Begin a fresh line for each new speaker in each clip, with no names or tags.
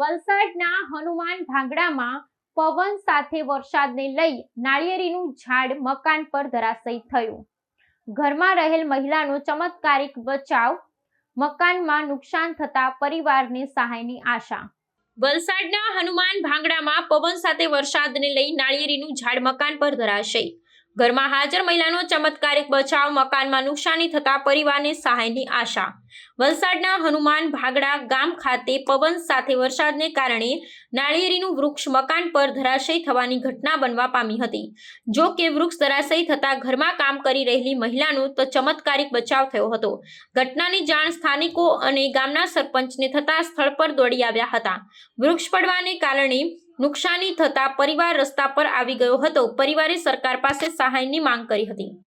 વલસાડના હનુમાન ભાંગડામાં પવન સાથે વરસાદને લઈ નાળિયેરીનું ઝાડ મકાન પર ધરાશયી થયું. ઘરમાં રહેલ મહિલાનો ચમત્કારિક બચાવ, મકાનમાં નુકસાન થતા પરિવારને સહાયની આશા. વલસાડના હનુમાન ભાંગડામાં પવન સાથે વરસાદને લઈ નાળિયેરીનું ઝાડ મકાન પર ધરાશયી. ઘરમાં હાજર મહિલાનો ચમત્કારિક બચાવ, મકાનમાં નુકસાની થતા પરિવારને સહાયની આશા. વલસાડના હનુમાન ભાગડા ગામ ખાતે પવન સાથે વરસાદને કારણે નાળિયેરીનું વૃક્ષ મકાન પર ધરાશયી થવાની ઘટના બનવા પામી હતી. જો કે વૃક્ષ ધરાશયી થતા ઘરમાં કામ કરી રહેલી મહિલાનો તો ચમત્કારિક બચાવ થયો હતો. ઘટનાની જાણ સ્થાનિકો અને ગામના સરપંચને થતા સ્થળ પર દોડી આવ્યા હતા. વૃક્ષ પડવાને કારણે નુકસાની થતા પરિવાર રસ્તા પર આવી ગયો હતો. પરિવારે સરકાર પાસે સહાયની માંગ કરી હતી.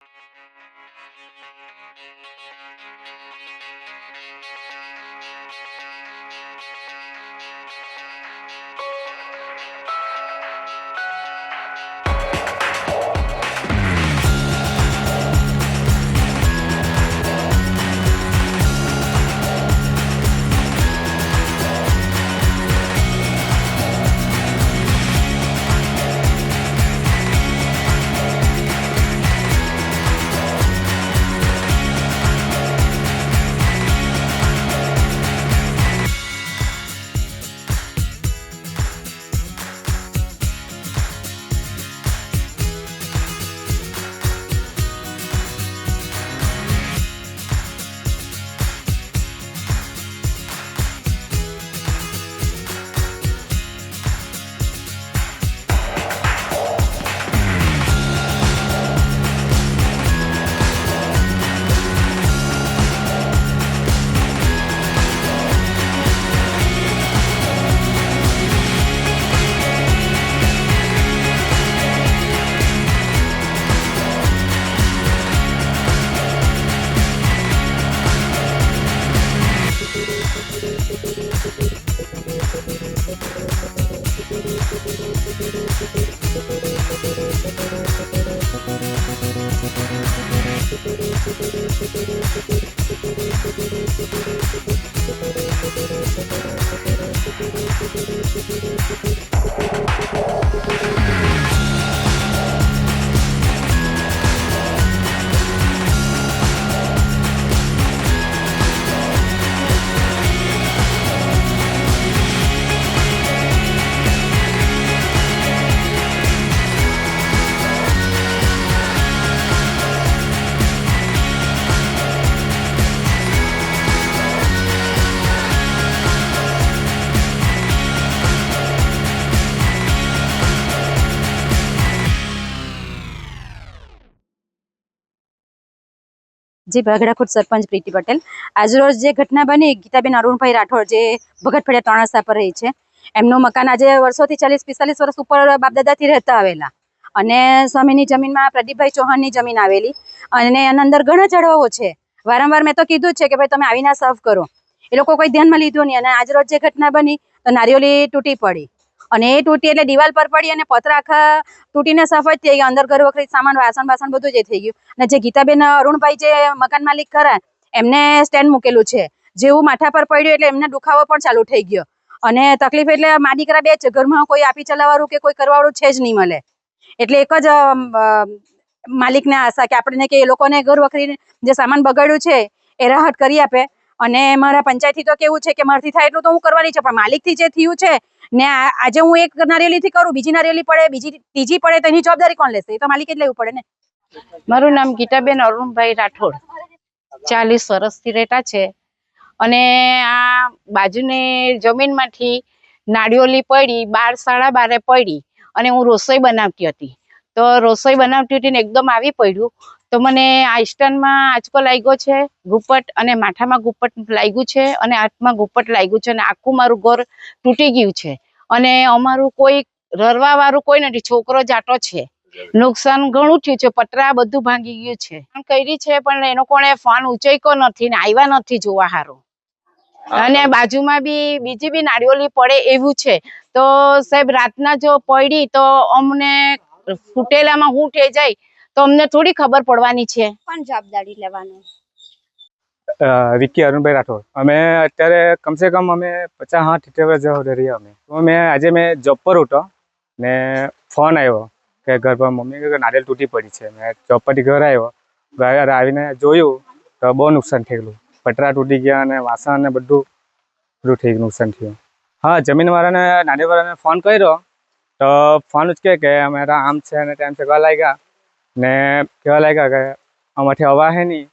thank you જી ભાગડાખોટ સરપંચ પ્રીતિ પટેલ. આજરોજ જે ઘટના બની, ગીતાબેન અરુણભાઈ રાઠોડ જે ભગતફળિયા ત્રણસા પર રહી છે. એમનું મકાન આજે વર્ષોથી ચાલીસ પિસ્તાલીસ વર્ષ ઉપર બાપદાદાથી રહેતા આવેલા. અને સ્વામીની જમીનમાં પ્રદીપભાઈ ચૌહાણની જમીન આવેલી. અને એના અંદર ઘણા ઝાડવાઓ છે. વારંવાર મેં તો કીધું છે કે ભાઈ તમે આવીને સર્વ કરો. એ લોકો કોઈ ધ્યાનમાં લીધું નહીં. અને આજરોજ જે ઘટના બની, તો નારિયેળી તૂટી પડી. અને એ તૂટી એટલે દિવાલ પર પડી અને પત્ર આખા તૂટીને સફેદ થઈ ગયા. અંદર ઘર વખરી સામાન, વાસણ વાસણ બધું જે થઈ ગયું. અને જે ગીતાબેન, અરુણભાઈ જે મકાન માલિક ખરા, એમને સ્ટેન્ડ મૂકેલું છે. જેવું માથા પર પડ્યું એટલે એમને દુખાવો પણ ચાલુ થઈ ગયો. અને તકલીફ એટલે મા દીકરા બે છે. ઘરમાં કોઈ આપી ચલાવવાનું કે કોઈ કરવાવાળું છે જ નહીં મળે. એટલે એક જ માલિકને આશા કે આપણને કે એ લોકોને ઘર વખરી જે સામાન બગાડ્યું છે, એ રાહત કરી આપે. અને મારા પંચાયતથી તો કેવું છે કે મારાથી થાય એટલું તો હું કરવાની છે, પણ માલિકથી જે થયું છે, ને આજે હું એક નારિયેલીથી કરું, બીજી નારિયેલી પડે, બીજી ત્રીજી પડે તો એની જવાબદારી કોણ લેશે? એ તો માલિકે જ લેવું પડે ને.
મારું નામ ગીતાબેન અરુણભાઈ રાઠોડ. ચાલીસ વર્ષથી રહેતા છે. અને આ બાજુની જમીનમાંથી નાળિયોલી પડી, બાર, સાડા બારે પડી, અને હું રસોઈ બનાવતી હતી. તો રસોઈ બનાવતી હતી ને એકદમ આવી પડ્યું. તો મને આ સ્ટનમાં આંચકો લાગ્યો છે ગુપ્પટ અને માથામાં ગુપ્પટ લાગ્યું છે અને હાથમાં ગુપ્પટ લાગ્યું છે અને આખું મારું ઘર તૂટી ગયું છે. અને અમારું કોઈ રરવા વાળું કોઈ નથી છોકરો જાટો છે. નુકસાન ઘણું થયું છે પતરા બધું ભાંગી ગયું છે. કરી છે પણ એનો કોણે ફોન ઉંચક્યો નથી ને આવ્યા નથી જોવા હારું. અને બાજુમાં બી બીજી બી નાળિયોલી પડે એવું છે. તો સાહેબ રાતના જો પડી તો અમને ફૂટેલામાં હું થઈ જાય? તો અમને થોડી ખબર પડવાની છે.
પણ જવાબદારી લેવાનું? વિકી અરુણભાઈ રાઠોડ. અમે અત્યારે કમસે કમ અમે પચાસ હાથ સિત્તેર જવા રહીએ અમે. તો મેં આજે મેં જોબ પર ઉઠો ને ફોન આવ્યો કે ઘર પર મમ્મી કે નારિયેલ તૂટી પડી છે. મેં જોબ પરથી ઘર આવ્યો. ઘરે આવીને જોયું તો બહુ નુકસાન થયેલું. પટરા તૂટી ગયા અને વાસણ ને બધું બધું થઈ ગયું નુકસાન થયું. હા જમીનવાળાને નારિયેલવાળાને ફોન કર્યો. તો ફોન ઉચકે કે અમારા આમ છે અને તેમ છે લાગ્યા. ને કહેવા લાગ્યા કે અમારથી અવાહે નહીં.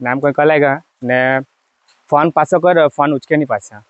નામ કોઈ કલાઈ લાગ્યા, ને ફોન પાછો કર્યો, ફોન ઉચકે નહીં પાછા.